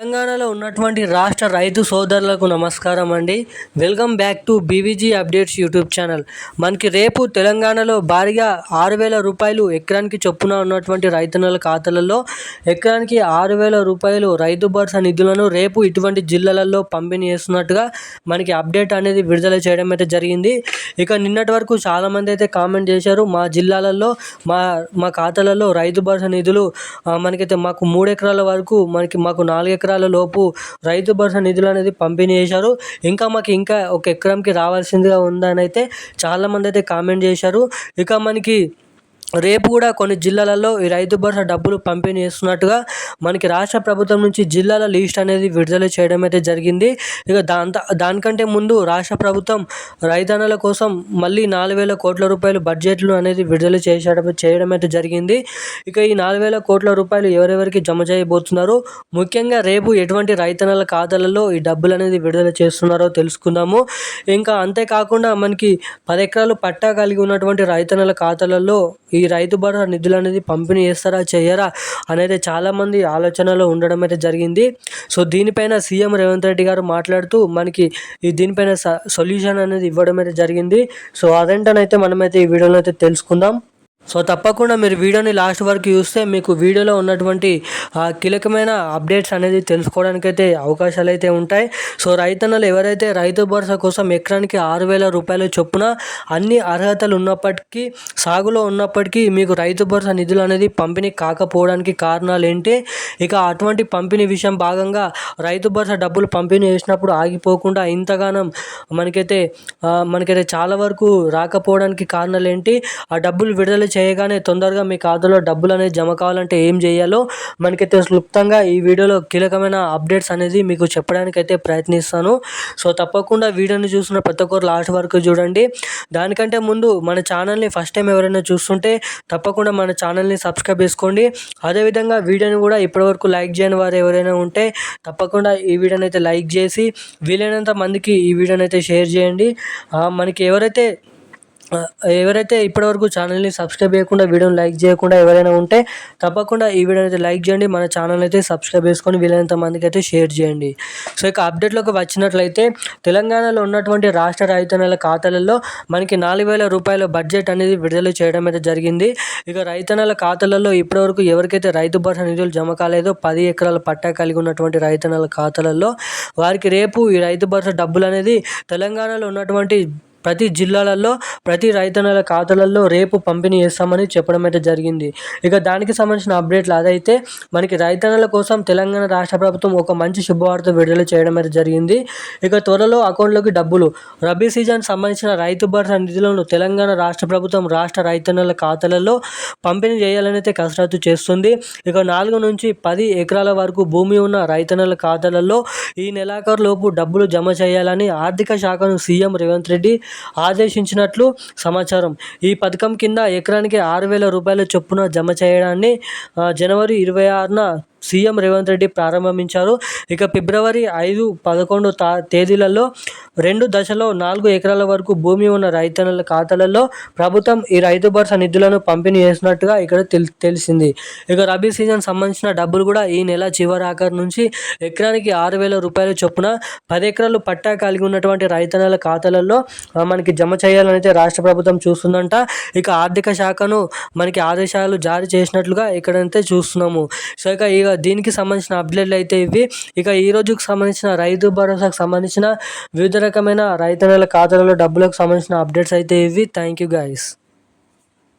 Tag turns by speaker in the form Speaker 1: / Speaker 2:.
Speaker 1: తెలంగాణలో ఉన్నటువంటి రాష్ట్ర రైతు సోదరులకు నమస్కారం అండి. Welcome back to BVG updates YouTube channel మనకి రేపు తెలంగాణలో భారీగా ఆరు వేల రూపాయలు ఎకరానికి చొప్పున ఉన్నటువంటి రైతన్నల ఖాతాలలో ఎకరానికి ఆరు వేల రూపాయలు రైతు భరోసా నిధులను రేపు ఇటువంటి జిల్లాలలో పంపిణీ చేస్తున్నట్టుగా మనకి అప్డేట్ అనేది విడుదల చేయడం అయితే జరిగింది. ఇక నిన్నటి వరకు చాలామంది అయితే కామెంట్ చేశారు. మా జిల్లాలలో మా మా ఖాతాలలో రైతు భరోసా నిధులు మనకైతే మాకు మూడు ఎకరాల వరకు మనకి మాకు నాలుగు ఎకరాల లోపు రైతు భరోసా నిధులు అనేది పంపిణీ చేశారు. ఇంకా మాకు ఇంకా ఒక ఎకరంకి రావాల్సిందిగా ఉందని అయితే చాలామంది అయితే కామెంట్ చేశారు. ఇక మనకి రేపు కూడా కొన్ని జిల్లాలలో ఈ రైతు భరోసా డబ్బులు పంపిణీ చేస్తున్నట్టుగా మనకి రాష్ట్ర ప్రభుత్వం నుంచి జిల్లాల లిస్ట్ అనేది విడుదల చేయడం అయితే జరిగింది. ఇక దాంతో దానికంటే ముందు రాష్ట్ర ప్రభుత్వం రైతన్నల కోసం మళ్ళీ నాలుగు వేల కోట్ల రూపాయలు బడ్జెట్లు అనేది విడుదల చేసడం చేయడం అయితే జరిగింది. ఇక ఈ నాలుగు వేల కోట్ల రూపాయలు ఎవరెవరికి జమ చేయబోతున్నారు? ముఖ్యంగా రేపు ఎటువంటి రైతన్నల ఖాతాలలో ఈ డబ్బులు అనేది విడుదల చేస్తున్నారో తెలుసుకుందాము. ఇంకా అంతేకాకుండా మనకి పది ఎకరాలు పట్టా కలిగి ఉన్నటువంటి రైతన్నల ఖాతాలలో ఈ ఈ రైతు భరోసా నిధులు అనేది పంపిణీ చేస్తారా చేయరా అనేది చాలామంది ఆలోచనలో ఉండడం అయితే జరిగింది. సో దీనిపైన సీఎం రేవంత్ రెడ్డి గారు మాట్లాడుతూ మనకి ఈ దీనిపైన సొల్యూషన్ అనేది ఇవ్వడం అయితే జరిగింది. సో అదేంటనైతే మనమైతే ఈ వీడియోలో అయితే తెలుసుకుందాం. సో తప్పకుండా మీరు వీడియోని లాస్ట్ వరకు చూస్తే మీకు వీడియోలో ఉన్నటువంటి కీలకమైన అప్డేట్స్ అనేది తెలుసుకోవడానికి అయితే అవకాశాలు అయితే ఉంటాయి. సో రైతన్నలు ఎవరైతే రైతు భరోసా కోసం ఎకరానికి ఆరు వేల రూపాయలు చొప్పున అన్ని అర్హతలు ఉన్నప్పటికీ సాగులో ఉన్నప్పటికీ మీకు రైతు భరోసా నిధులు అనేది పంపిణీ కాకపోవడానికి కారణాలు ఏంటి? ఇక అటువంటి పంపిణీ విషయం భాగంగా రైతు భరోసా డబ్బులు పంపిణీ చేసినప్పుడు ఆగిపోకుండా ఇంతగానం మనకైతే మనకైతే చాలా వరకు రాకపోవడానికి కారణాలు ఏంటి? ఆ డబ్బులు విడుదల చేయగానే తొందరగా మీ ఖాతాలో డబ్బులు అనేది జమ కావాలంటే ఏం చేయాలో మనకైతే క్లుప్తంగా ఈ వీడియోలో కీలకమైన అప్డేట్స్ అనేది మీకు చెప్పడానికి అయితే ప్రయత్నిస్తాను. సో తప్పకుండా వీడియోని చూసిన ప్రతి ఒక్కరు లాస్ట్ వరకు చూడండి. దానికంటే ముందు మన ఛానల్ని ఫస్ట్ టైం ఎవరైనా చూస్తుంటే తప్పకుండా మన ఛానల్ని సబ్స్క్రైబ్ చేసుకోండి. అదేవిధంగా వీడియోని కూడా ఇప్పటివరకు లైక్ చేయని వారు ఎవరైనా ఉంటే తప్పకుండా ఈ వీడియోని అయితే లైక్ చేసి వీలైనంత మందికి ఈ వీడియోని అయితే షేర్ చేయండి. మనకి ఎవరైతే ఎవరైతే ఇప్పటివరకు ఛానల్ని సబ్స్క్రైబ్ చేయకుండా వీడియోని లైక్ చేయకుండా ఎవరైనా ఉంటే తప్పకుండా ఈ వీడియోని అయితే లైక్ చేయండి. మన ఛానల్ అయితే సబ్స్క్రైబ్ చేసుకొని వీలైనంత మందికి అయితే షేర్ చేయండి. సో ఇక అప్డేట్లోకి వచ్చినట్లయితే తెలంగాణలో ఉన్నటువంటి రాష్ట్ర రైతన్నల ఖాతాలలో మనకి నాలుగు వేల రూపాయల బడ్జెట్ అనేది విడుదల చేయడం అయితే జరిగింది. ఇక రైతన్నల ఖాతాలలో ఇప్పటివరకు ఎవరికైతే రైతు భరోసా నిధులు జమ కాలేదో పది ఎకరాల పట్టా కలిగి ఉన్నటువంటి రైతన్నల ఖాతాలలో వారికి రేపు ఈ రైతు భరోసా డబ్బులు అనేది తెలంగాణలో ఉన్నటువంటి ప్రతి జిల్లాలలో ప్రతి రైతన్నల ఖాతాలలో రేపు పంపిణీ చేస్తామని చెప్పడం అయితే జరిగింది. ఇక దానికి సంబంధించిన అప్డేట్లు అదైతే మనకి రైతన్నల కోసం తెలంగాణ రాష్ట్ర ప్రభుత్వం ఒక మంచి శుభవార్త విడుదల చేయడం అయితే జరిగింది. ఇక త్వరలో అకౌంట్లోకి డబ్బులు. రబీ సీజన్ సంబంధించిన రైతు భరోసా నిధులను తెలంగాణ రాష్ట్ర ప్రభుత్వం రాష్ట్ర రైతన్నల ఖాతాలలో పంపిణీ చేయాలని అయితే కసరత్తు చేస్తుంది. ఇక నాలుగు నుంచి పది ఎకరాల వరకు భూమి ఉన్న రైతన్నల ఖాతాలలో ఈ నెలాఖరు లోపు డబ్బులు జమ చేయాలని ఆర్థిక శాఖను సీఎం రేవంత్ రెడ్డి ఆదేశించినట్లు సమాచారం. ఈ పథకం కింద ఎకరానికి ఆరు వేల రూపాయల చొప్పున జమ చేయడాన్ని జనవరి ఇరవై ఆరున సీఎం రేవంత్ రెడ్డి ప్రారంభించారు. ఇక ఫిబ్రవరి ఐదు పదకొండు తా తేదీలలో రెండు దశలో నాలుగు ఎకరాల వరకు భూమి ఉన్న రైతన్నల ఖాతాలలో ప్రభుత్వం ఈ రైతు భరోసా నిధులను పంపిణీ చేసినట్టుగా ఇక్కడ తెలి తెలిసింది. ఇక రబీ సీజన్ సంబంధించిన డబ్బులు కూడా ఈ నెల చివరి ఆఖరి నుంచి ఎకరానికి ఆరు వేల రూపాయల చొప్పున పది ఎకరాలు పట్టా కలిగి ఉన్నటువంటి రైతన్నల ఖాతాలలో మనకి జమ చేయాలని అయితే రాష్ట్ర ప్రభుత్వం చూస్తుందంట. ఇక ఆర్థిక శాఖను మనకి ఆదేశాలు జారీ చేసినట్లుగా ఇక్కడైతే చూస్తున్నాము. సో ఇక ఇక దీనికి సంబంధించిన అప్డేట్లు అయితే ఇవి. ఇక ఈ రోజుకు సంబంధించిన రైతు భరోసాకు సంబంధించిన వివిధ రకమైన రైతన్నల ఖాతాలలో డబ్బులకు సంబంధించిన అప్డేట్స్ అయితే ఇవి. Thank you guys